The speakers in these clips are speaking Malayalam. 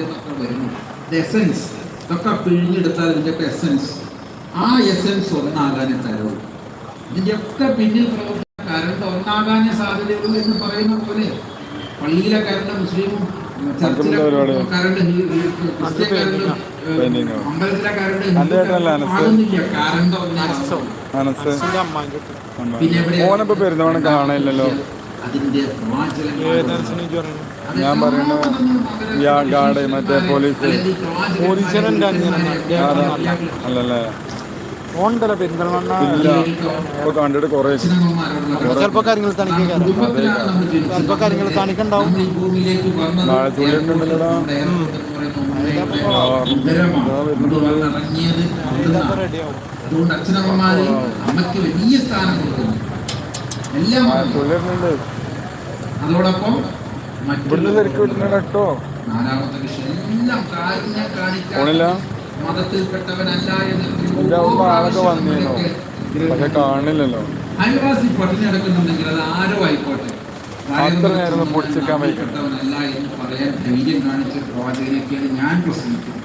എന്നൊക്കെ വരുന്നു. എസൻസ് ഇതൊക്കെ പിഴിഞ്ഞെടുത്താൽ ഇതിന്റെയൊക്കെ എസൻസ് ആ എസൻസ് ഒന്നാകാനേ തരുള്ളൂ ഇതിന്റെയൊക്കെ പിന്നിൽ പ്രവർത്തിക്കുന്ന കരണ്ട് ഒന്നാകാനേ സാധ്യതയുള്ളൂ എന്ന് പറയുന്ന പോലെ പള്ളിയിലെ കരണ്ട് മുസ്ലിമും ചർച്ചിലെ. Current Christian current? അമ്പലത്തിലെ കരണ്ട് ആകുന്നില്ല കരണ്ട് ഒന്നാകും പിന്നെ കാണാനില്ലല്ലോ. ഞാൻ പറയുന്നത് ഗാർഡ് മറ്റേ പോലീസ് പോലീസിനെ അല്ലല്ലേ? ഓണ്ടല്ല പെരിന്തൽമണ്ണ ഇപ്പൊ കണ്ടിട്ട് കൊറേ ചിലപ്പോ കാര്യങ്ങൾ തനിക്ക്. ചിലപ്പോ കാര്യങ്ങൾ തനിക്കുണ്ടാവും. അതുകൊണ്ട് അച്ഛനമ്മമാര് അമ്മയ്ക്ക് വലിയ സ്ഥാനം കൊടുക്കുന്നു. എല്ലാം അതോടൊപ്പം കേട്ടോ. നാലാമത്തെ വിഷയം. എല്ലാം കാരുണ്യം കാണിക്കാൻ പോണില്ല? മതത്തിൽപ്പെട്ടവനല്ല എന്ന് കാണില്ലല്ലോ. അയൽവാസി പട്ടിണി നടക്കുന്നുണ്ടെങ്കിൽ അത് ആരോ ആയിക്കോട്ടെ. എന്ന് പറയാൻ ധൈര്യം കാണിച്ച പ്രവാചകനൊക്കെയാണ് ഞാൻ പ്രസംഗിക്കുന്നത്.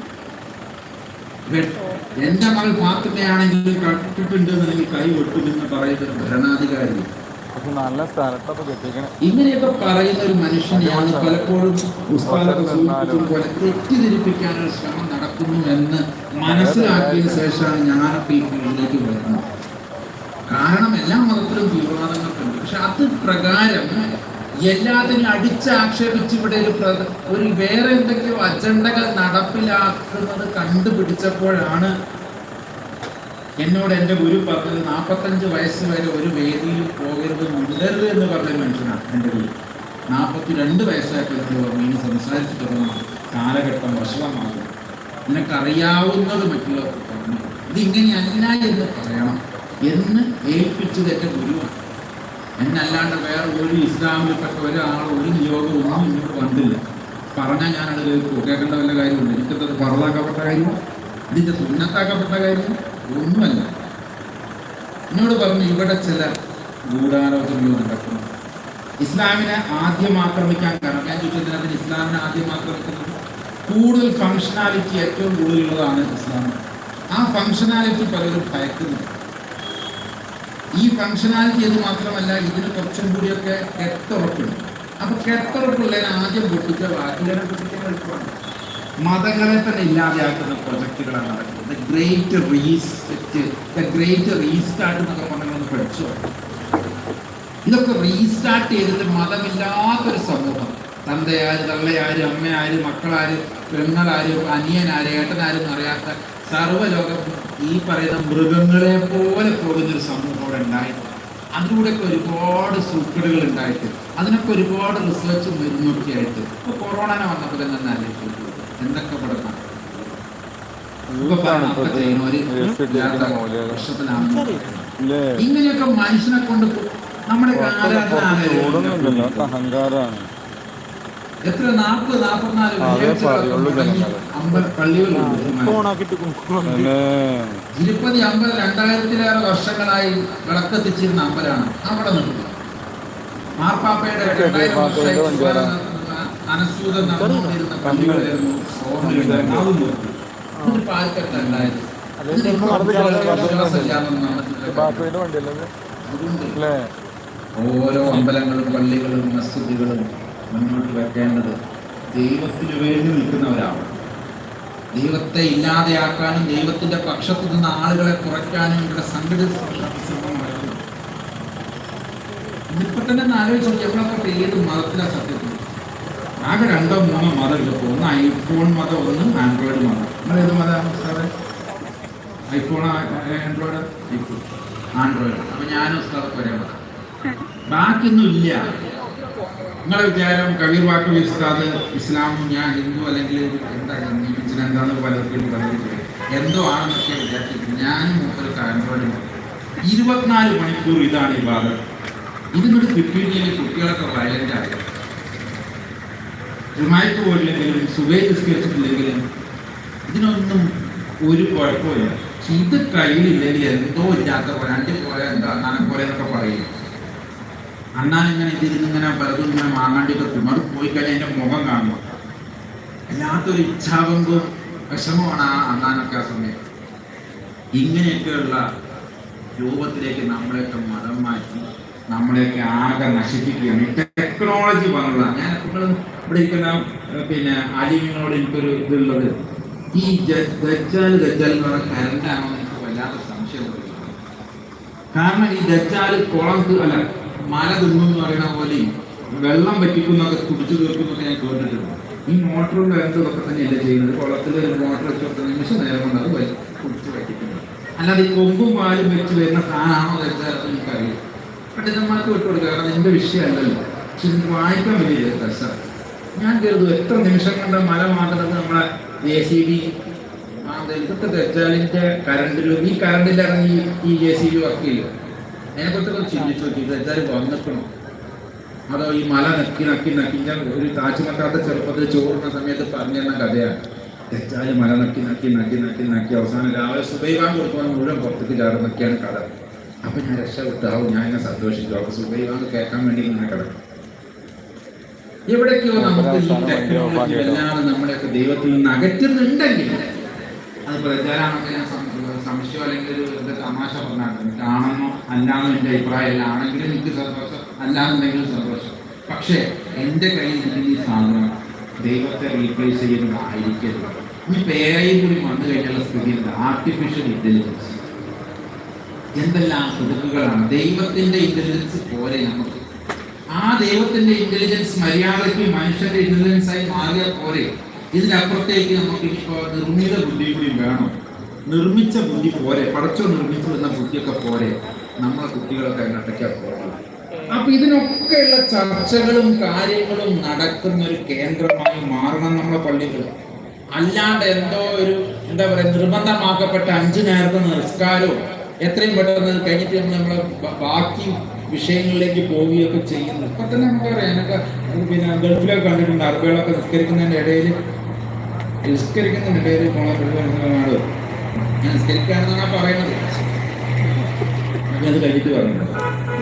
എന്റെ മകൾ ഫാത്തിമയാണെങ്കിൽ കട്ടിട്ടുണ്ട് എന്നെങ്കിൽ കൈ വെട്ടുമെന്ന് പറയുന്ന ഭരണാധികാരി പക്ഷെ നല്ല സ്ഥലത്തൊക്കെ കെട്ടിക്കണേ ഇങ്ങനെയൊക്കെ പറയുന്ന ഒരു മനുഷ്യനെയാണ് പലപ്പോഴും പോലെ തെറ്റിദ്ധരിപ്പിക്കാനൊരു ശ്രമം നടക്കുന്നു എന്ന് മനസ്സിലാക്കിയതിന് ശേഷമാണ് ഞാനൊക്കെ ഈ ഫീൽഡിലേക്ക് വരുന്നത്. കാരണം എല്ലാ മതത്തിലും തീവ്രവാദങ്ങൾക്കുണ്ട് പക്ഷെ അത് പ്രകാരം എല്ലാത്തിനും അടിച്ചാക്ഷേപിച്ച് ഇവിടെ ഒരു ഒരു വേറെ എന്തെങ്കിലും അജണ്ടകൾ നടപ്പിലാക്കുന്നത് കണ്ടുപിടിച്ചപ്പോഴാണ് എന്നോട് എന്റെ ഗുരു പറഞ്ഞത് നാൽപ്പത്തഞ്ച് വയസ്സ് വരെ ഒരു വേദിയിൽ പോകരുത് മുണ്ടരുത് എന്ന് പറഞ്ഞ മനുഷ്യനാണ് എന്റെ ഗുരു. നാൽപ്പത്തി രണ്ട് പറഞ്ഞു ഇനി സംസാരിച്ചു തുടങ്ങണം കാലഘട്ടം വഷളമാകും നിനക്കറിയാവുന്നത് മറ്റുള്ളവർ പറഞ്ഞു. ഇതിങ്ങനെയല്ല എന്ന് പറയണം എന്ന് ഏൽപ്പിച്ചത് എന്റെ ഗുരുവാണ്. എന്നല്ലാണ്ട് വേറെ ഒരു ഇസ്ലാമിൽപ്പെട്ട ഒരാൾ ഒരു നിയോഗം ഒന്നും ഇങ്ങോട്ട് വന്നില്ല പറഞ്ഞാൽ ഞാനത് കേൾക്കും. കേൾക്കേണ്ട വല്ല കാര്യമുണ്ട്? എനിക്കത് പറഞ്ഞാക്കപ്പെട്ട കാര്യമോ? ഇതിന്റെ സുന്നത്താക്കപ്പെട്ട കാര്യം ഒന്നുമല്ല. എന്നോട് പറഞ്ഞു ഇവിടെ ചില ഗൂഢാലോചനകൾ നടക്കുന്നു. ഇസ്ലാമിനെ ആദ്യം ആക്രമിക്കാൻ കാരണം ഞാൻ ചോദിച്ചതിന് അതിന് ഇസ്ലാമിനെ ആദ്യം ആക്രമിക്കുന്നത് കൂടുതൽ ഫങ്ഷനാലിറ്റി ഏറ്റവും കൂടുതലുള്ളതാണ് ഇസ്ലാം. ആ ഫങ്ഷനാലിറ്റി പലരും ഭയക്കുന്നു ഈ ഫങ്ഷനാലിറ്റി എന്ന് മാത്രമല്ല ഇതിന് കുറച്ചും കൂടിയൊക്കെ കെട്ടുറപ്പുണ്ട്. അപ്പൊ കെട്ടുറപ്പുള്ളതിനെ ആദ്യം പൊട്ടിച്ച ബാക്കിയുള്ളതിനെ പൊട്ടിക്കാൻ എളുപ്പമാണ് മതങ്ങളെ തന്നെ ഇല്ലാതെയാക്കുന്ന പ്രൊജക്റ്റുകളാണ് നടക്കുന്നത്. Great reset the great restart എന്നൊക്കെ പറഞ്ഞൊന്ന് പഠിച്ചു? ഇതൊക്കെ റീസ്റ്റാർട്ട് ചെയ്തിട്ട് മതമില്ലാത്തൊരു സമൂഹം. തന്തയാര് തള്ളയാര് അമ്മയാര് മക്കളാര് പെങ്ങളാര് അനിയനാര് ഏട്ടനാരും അറിയാത്ത സർവലോകം ഈ പറയുന്ന മൃഗങ്ങളെ പോലെ പോകുന്നൊരു സമൂഹം അവിടെ ഉണ്ടായിട്ട് അതിലൂടെയൊക്കെ ഒരുപാട് സൂക്കടുകൾ ഉണ്ടായിട്ട് അതിനൊക്കെ ഒരുപാട് റിസർച്ച് മരുന്നൊക്കെ ഇപ്പൊ കൊറോണ വന്നപ്പോൾ തന്നെ ആലോചിച്ചു എന്തൊക്കെ ഇല്ലേ? ഇങ്ങനെയൊക്കെ മനുഷ്യനെ കൊണ്ട് നമ്മുടെ അഹങ്കാരാണ് എത്ര നാൽപ്പത് നാൽപ്പത്തിനാല് ജനങ്ങൾ. അമ്പത് രണ്ടായിരത്തിലേറെ വർഷങ്ങളായി വിളക്കെത്തിച്ചിരുന്ന അമ്പലമാണ് അവിടെ നിർത്തി മാർപ്പാപ്പയുടെ രണ്ടായിരം വർഷമായി നടന്നുകൊണ്ടിരുന്ന പള്ളികളായിരുന്നു ഇതിപ്പോ ഓരോ അമ്പലങ്ങളും പള്ളികളും മസ്ജിദുകളും മുന്നോട്ട് വെക്കേണ്ടത് ദൈവത്തിന് വേണ്ടി നിൽക്കുന്നവരാണ്. ദൈവത്തെ ഇല്ലാതെയാക്കാനും ദൈവത്തിന്റെ പക്ഷത്തു നിന്ന് ആളുകളെ കുറയ്ക്കാനും ഇവിടെ സംഘടിത ശ്രമം ഇന്നിപ്പോ തന്നെ ആലോചിച്ചു എവിടെ ഏത് മതത്തിലാണ് സത്യത്തിൽ? ആകെ രണ്ടോ മൂന്നോ മതം ഇല്ല ഒന്ന് ഐഫോൺ മതം ഒന്ന് ആൻഡ്രോയിഡ് മതം നിങ്ങൾ ഏത് മതമാണ് സാറേ ഐഫോൺ ആൻഡ്രോയിഡ് ഐഫോൺ ആൻഡ്രോയിഡ് അപ്പൊ ഞാനും സ്ഥലത്ത് ഒരേ മതം ബാക്കിയൊന്നും ഇല്ല. നിങ്ങളെ വിചാരം കബീർ വാക്ക് ഉസ്താദ് ഇസ്ലാം ഞാൻ ഹിന്ദു അല്ലെങ്കിൽ എന്താ എന്താണ് പലർക്കും എന്തോ ആണെന്നൊക്കെ വിചാരിച്ചിരിക്കുന്നത് ഞാനും ഒരു ആൻഡ്രോയിഡ് ഇരുപത്തിനാല് മണിക്കൂർ ഇതാണ് ഈ ഭാഗം ഇതിനോട് കിട്ടിയില്ലെങ്കിൽ കുട്ടികളൊക്കെ വയലന്റ് ആയി. റിമാറ്റ് പോയില്ലെങ്കിലും സുബൈ നിസ്കരിച്ചിട്ടില്ലെങ്കിലും ഇതിനൊന്നും ഒരു കുഴപ്പമില്ല. ഇത് കയ്യിലില്ലെങ്കിൽ എന്തോ ഇല്ലാത്ത പോലെ അണ്ടി പോലെ എന്താ അണ്ണാനെ പോലെ എന്നൊക്കെ പറയും. അണ്ണാൻ ഇങ്ങനെ ഇതിരുന്നിങ്ങനെ പലതും ഇങ്ങനെ മാങ്ങാണ്ടിട്ട് കുമറി പോയി കഴിഞ്ഞാൽ എന്റെ മുഖം കാണും. വല്ലാത്തൊരു ഇച്ഛാപങ്കും വിഷമമാണ് ആ അണ്ണാനൊക്കെ ആ സമയം ഇങ്ങനെയൊക്കെയുള്ള രൂപത്തിലേക്ക് നമ്മളെയൊക്കെ മതം മാറ്റി നമ്മളെയൊക്കെ ആകെ നശിപ്പിക്കുകയാണ്. ഈ ടെക്നോളജി വന്നതാണ് ഞാൻ നമ്മൾ ഇവിടെ ഇരിക്കുന്ന പിന്നെ ആലിമ്യങ്ങളോട് എനിക്കൊരു ഇതുള്ളത്. ഈ ദജ്ജാൽ ദജ്ജാൽ എന്ന് പറഞ്ഞ കരണ്ടാണോ എനിക്ക് വല്ലാത്ത സംശയം കാരണം ഈ ദജ്ജാൽ കുളം അല്ല മല തിന്നു എന്ന് പറയുന്ന പോലെ വെള്ളം വറ്റിക്കുന്നതൊക്കെ കുടിച്ചു തീർക്കുന്നൊക്കെ ഞാൻ കേട്ടിട്ടുണ്ട്. ഈ മോട്ടറും വേണ്ടതൊക്കെ തന്നെയല്ലേ ചെയ്യുന്നത്? കുളത്തിൽ ഒരു മോട്ടർ വെച്ച് കൊടുത്ത നിമിഷം നേരം കൊണ്ട് അത് കുടിച്ച് വറ്റിക്കുന്നത്. അല്ലാതെ ഈ കൊമ്പും പാലും വെച്ച് വരുന്ന സാധനമാണോ ദജ്ജാൽ എനിക്കറിയാം പണ്ഡിതന്മാർക്ക് വിട്ടുകൊടുക്കുക കാരണം എന്റെ വിഷയമല്ലല്ലോ. പക്ഷെ വായിക്കാൻ വലിയ രസമാണ്. ഞാൻ കരുതും എത്ര നിമിഷം കൊണ്ട് മല മാറ്റുന്നത് നമ്മളെ ജെ സി ബി ഇതൊക്കെ കറണ്ടിലും ഈ കറണ്ടിലാണ് ഈ ജെ സി ബി വർക്ക് ചെയ്യുക അതിനെക്കുറിച്ചൊക്കെ ചിന്തിച്ചു നോക്കി. ദജ്ജാൽ വന്നിട്ടണം അതോ ഈ മല നക്കി നക്കി നക്കി. ഞാൻ ഒരു താജ്മക്കാത്ത ചെറുപ്പത്തിൽ ചോറുന്ന സമയത്ത് പറഞ്ഞു തന്ന കഥയാണ്. ദജ്ജാൽ മല നക്കി നക്കി നക്കി നക്കി നക്കി. അവസാനം രാവിലെ സുബൈവാൻ കൊടുക്കുവാൻ മുഴുവൻ പുറത്തേക്ക് ചാടുന്നൊക്കെയാണ് കഥ. അപ്പൊ ഞാൻ രക്ഷപ്പെട്ടാവും ഞാൻ എന്നെ സന്തോഷിച്ചു അപ്പൊ സുബൈവാൻ കേൾക്കാൻ വേണ്ടി ഇങ്ങനെ കിടക്കും. എവിടേക്കോ നമുക്ക് ഈ ടെക്നോളജി വല്ലാതെ നമ്മളെയൊക്കെ ദൈവത്തിൽ നിന്ന് അകറ്റുന്നുണ്ടെങ്കിൽ അത് പ്രചാരാണൊക്കെ ഞാൻ സംശയം അല്ലെങ്കിൽ ഒരു വെറുതെ തമാശ പറഞ്ഞാണ്. ആണെന്നോ അല്ലാന്നോ എന്റെ അഭിപ്രായമല്ല. ആണെങ്കിലും എനിക്ക് സന്തോഷം അല്ലാന്നുണ്ടെങ്കിലും സന്തോഷം. പക്ഷേ എന്റെ കയ്യിൽ ഇരിക്കുന്ന ഈ സാധനം ദൈവത്തെ റീപ്ലേസ് ചെയ്യുന്നതായിരിക്കരുത് ഇനി പേരയും കൂടി വന്നു കഴിഞ്ഞുള്ള സ്ഥിതി ആർട്ടിഫിഷ്യൽ ഇന്റലിജൻസ് എന്തെല്ലാം കുടുക്കുകളാണ് ദൈവത്തിന്റെ ഇന്റലിജൻസ് പോലെ നമുക്ക്. ആ ദൈവത്തിന്റെ ഇന്റലിജൻസ് മര്യാദയ്ക്ക് മനുഷ്യന്റെ ഇന്റലിജൻസ് ആയി മാറിയ പോലെ ഇതിനപ്പുറത്തേക്ക് നമുക്ക് ഇപ്പോൾ നിർമ്മിത ബുദ്ധി കൂടി വേണം. നിർമ്മിച്ച ബുദ്ധി പോലെ പടച്ചോ നിർമ്മിച്ചു വന്ന ബുദ്ധിയൊക്കെ പോലെ നമ്മളെ കുട്ടികളൊക്കെ അങ്ങോട്ടേക്കാ പോകണം. അപ്പൊ ഇതിനൊക്കെയുള്ള ചർച്ചകളും കാര്യങ്ങളും നടക്കുന്ന ഒരു കേന്ദ്രമായി മാറണം നമ്മളെ പള്ളികൾ. അല്ലാണ്ട് എന്തോ ഒരു എന്താ പറയുക നിർബന്ധമാക്കപ്പെട്ട അഞ്ചു നേരത്തെ നിസ്കാരവും എത്രയും പെട്ടെന്ന് കഴിഞ്ഞിട്ട് നമ്മൾ ബാക്കി വിഷയങ്ങളിലേക്ക് പോവുകയൊക്കെ ചെയ്യുന്നു. ഇപ്പൊ തന്നെ നമുക്കറിയാം എനിക്ക് പിന്നെ ഗൾഫിലൊക്കെ കണ്ടിട്ടുണ്ട് അറബികളൊക്കെ നിസ്കരിക്കുന്നതിന്റെ ഇടയിൽ നിസ്കരിക്കുന്നതിന്റെ ഇടയിൽ പോണ നാട് ഞാൻ നിസ്കരിക്കാണെന്നാണ് പറയുന്നത് അത് കഴിഞ്ഞിട്ട് പറഞ്ഞത്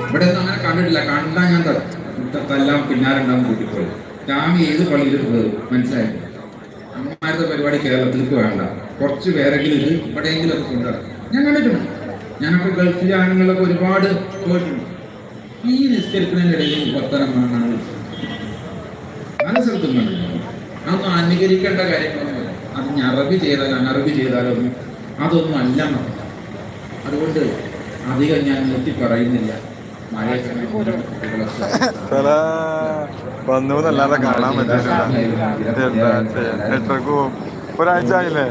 ഇവിടെ ഒന്നും അങ്ങനെ കണ്ടിട്ടില്ല. കണ്ടാൽ ഞാൻ തല്ലാം ത- തല്ലാൻ പിന്നാലെ ഉണ്ടാവും കൂട്ടിപ്പോയി ജാമി ഏത് പള്ളിയിൽ പോയത് മനസ്സിലായി? അമ്മമാരുടെ പരിപാടി കേരളത്തിലേക്ക് വേണ്ട. കുറച്ച് പേരെങ്കിലും ഇവിടെയെങ്കിലും ഒക്കെ കൊണ്ടുവരണം. ഞാൻ കണ്ടിട്ടുണ്ട്. ഞാനൊക്കെ ഗൾഫിലെ ആണുങ്ങളൊക്കെ ഒരുപാട് പോയിട്ടുണ്ട്. ഈ നിസ്കരിക്കുന്നതിനിടയിൽ ഇടയിൽ വർത്തനം മനസ്സിലത്തുന്നുണ്ട് അതൊന്നും അനുകരിക്കേണ്ട കാര്യങ്ങളൊന്നുമില്ല അത് ഇനി അറബി ചെയ്താലും അനറബി ചെയ്താലൊന്നും അതൊന്നും അല്ല അതുകൊണ്ട് അധികം ഞാൻ നിർത്തി പറയുന്നില്ല. വന്നു എന്നല്ലാതെ കാണാൻ പറ്റില്ല. ഒരാഴ്ച ആയില്ലേ?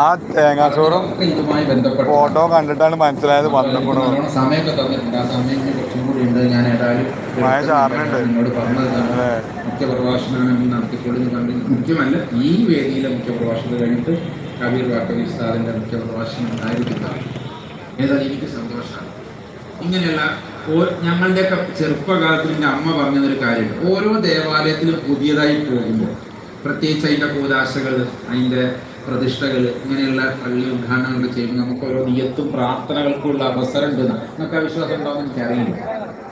ആ തേങ്ങാച്ചോറും ഫോട്ടോ കണ്ടിട്ടാണ് മനസ്സിലായത് ഏതായാലും മഴ ചാറിനുണ്ട്. മുഖ്യ പ്രഭാഷണം നടത്തിക്കൊള്ളുന്ന കണ്ട് മുഖ്യമല്ല ഈ വേദിയിലെ മുഖ്യ പ്രഭാഷണം കഴിഞ്ഞിട്ട് കബീർ വാക്കബി ഉസ്താദിന്റെ മുഖ്യ പ്രഭാഷണം ഉണ്ടായിരിക്കുന്നതാണ് ഏതായാലും എനിക്ക് സന്തോഷമാണ്. ഇങ്ങനെയുള്ള ഞങ്ങളുടെയൊക്കെ ചെറുപ്പകാലത്തിൽ എന്റെ അമ്മ പറഞ്ഞതൊരു കാര്യമുണ്ട്. ഓരോ ദേവാലയത്തിലും പുതിയതായി പോകുമ്പോൾ പ്രത്യേകിച്ച് അതിന്റെ കൂതാശകൾ അതിന്റെ പ്രതിഷ്ഠകൾ ഇങ്ങനെയുള്ള പള്ളി ഉദ്ഘാടനങ്ങൾ ചെയ്യുമ്പോൾ നമുക്ക് ഓരോ നിയത്തും പ്രാർത്ഥനകൾക്കുള്ള അവസരം ഉണ്ട് എന്നൊക്കെ ആ വിശ്വാസം ഉണ്ടാവും എനിക്കറിയില്ല.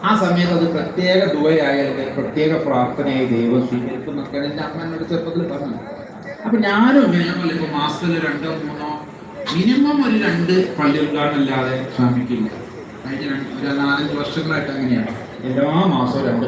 ആ സമയത്ത് അത് പ്രത്യേക ദുവയായാലും പ്രത്യേക പ്രാർത്ഥനയായി ദൈവം സ്വീകരിക്കും എന്നൊക്കെ എന്റെ അമ്മ ചെറുപ്പത്തിൽ പറഞ്ഞു അപ്പൊ ഞാനും പറഞ്ഞില്ലേ, ഇപ്പൊ മാസത്തിൽ രണ്ടോ മൂന്നോ മിനിമം ഒരു രണ്ട് പള്ളി ഉദ്ഘാടനം അല്ലാതെ ശ്രമിക്കില്ല. രണ്ട് ഒരു നാലഞ്ച് വർഷങ്ങളായിട്ട് അങ്ങനെയാണ്. എല്ലാ മാസവും രണ്ട്